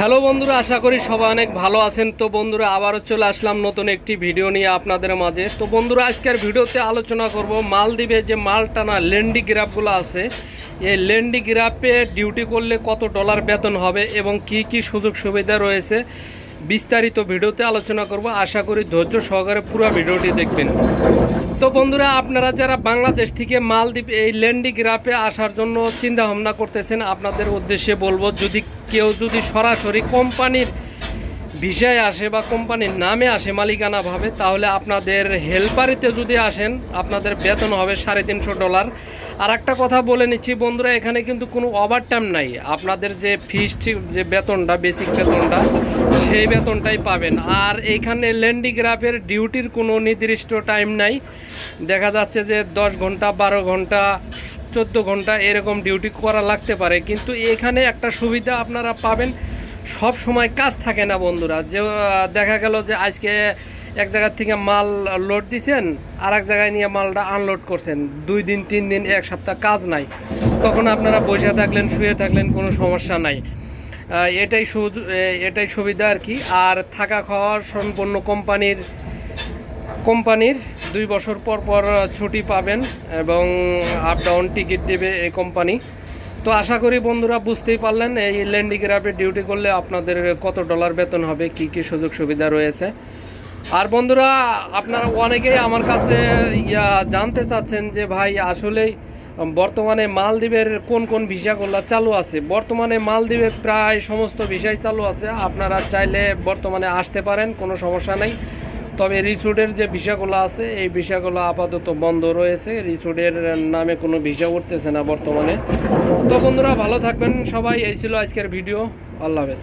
Hello বন্ধুরা, আশা করি সবাই অনেক ভালো আছেন। তো বন্ধুরা, আবারও চলে আসলাম নতুন একটি ভিডিও নিয়ে আপনাদের মাঝে। তো বন্ধুরা, আজকের ভিডিওতে আলোচনা করব মালদ্বীপে যে মাল টানা লেন্ডি গ্রাফগুলো আছে। এই লেন্ডি গ্রাফে ডিউটি করলে কত ডলার বেতন হবে এবং কি কি সুযোগ সুবিধা রয়েছে? বিস্তারিত ভিডিওতে আলোচনা করব। আশা করি ধৈর্য সহকারে পুরো ভিডিওটি দেখবেন। তো বন্ধুরা, আপনারা যারা বাংলাদেশ থেকে মালদ্বীপ এই ল্যান্ডি গ্রাফে আসার জন্য চিন্তা ভাবনা করতেছেন, আপনাদের উদ্দেশ্যে বলব, যদি কেউ যদি সরাসরি কোম্পানির ভিসায় আসে বা কোম্পানির নামে আসে মালিকানাভাবে তাহলে আপনাদের হেল্পারিতে যদি আসেন, আপনাদের বেতন হবে সাড়ে তিনশো ডলার। আর একটা কথা বলে নিচ্ছি, বন্ধুরা, এখানে কিন্তু কোনো ওভারটাইম নাই। আপনাদের যে ফিস্ট যে বেতনটা বেসিক বেতনটা, সেই বেতনটাই পাবেন। আর এইখানে ল্যান্ডিগ্রাফের ডিউটির কোনো নির্দিষ্ট টাইম নাই। দেখা যাচ্ছে যে দশ ঘণ্টা, বারো ঘণ্টা, চোদ্দ ঘণ্টা এরকম ডিউটি করা লাগতে পারে। কিন্তু এখানে একটা সুবিধা আপনারা পাবেন সব সময় কাজ থাকে না বন্ধুরা। যে দেখা গেল যে আজকে এক জায়গার থেকে মাল লোড দিছেন আর এক জায়গায় নিয়ে মালটা আনলোড করছেন। দুই দিন, তিন দিন, এক সপ্তাহ কাজ নাই। তখন আপনারা বসে থাকলেন, শুয়ে থাকলেন, কোনো সমস্যা নাই। এটাই এটাই সুবিধা আর কি। আর থাকা খাওয়ার সম্পূর্ণ কোম্পানির কোম্পানির দুই বছর পর পর ছুটি পাবেন এবং আপ ডাউন টিকিট দেবে এই কোম্পানি। তো আশা করি বন্ধুরা বুঝতেই পারলেন, এই ল্যান্ডিগ্রাফে ডিউটি করলে আপনাদের কত ডলার বেতন হবে, কি কি সুযোগ সুবিধা রয়েছে। আর বন্ধুরা, আপনারা অনেকেই আমার কাছে, ইয়া, জানতে চাচ্ছেন যে ভাই, আসলেই বর্তমানে মালদ্বীপের কোন কোন ভিসাগুলো চালু আছে? বর্তমানে মালদ্বীপে প্রায় সমস্ত ভিসাই চালু আছে। আপনারা চাইলে বর্তমানে আসতে পারেন, কোনো সমস্যা নেই। তবে রিসোর্টের যে ভিসাগুলো আছে, এই ভিসাগুলো আপাতত বন্ধ রয়েছে। রিসোর্টের নামে কোনো ভিসা উঠতেছে না বর্তমানে। তো বন্ধুরা, ভালো থাকবেন সবাই। এই ছিল আজকের ভিডিও। আল্লাহ হাফেজ।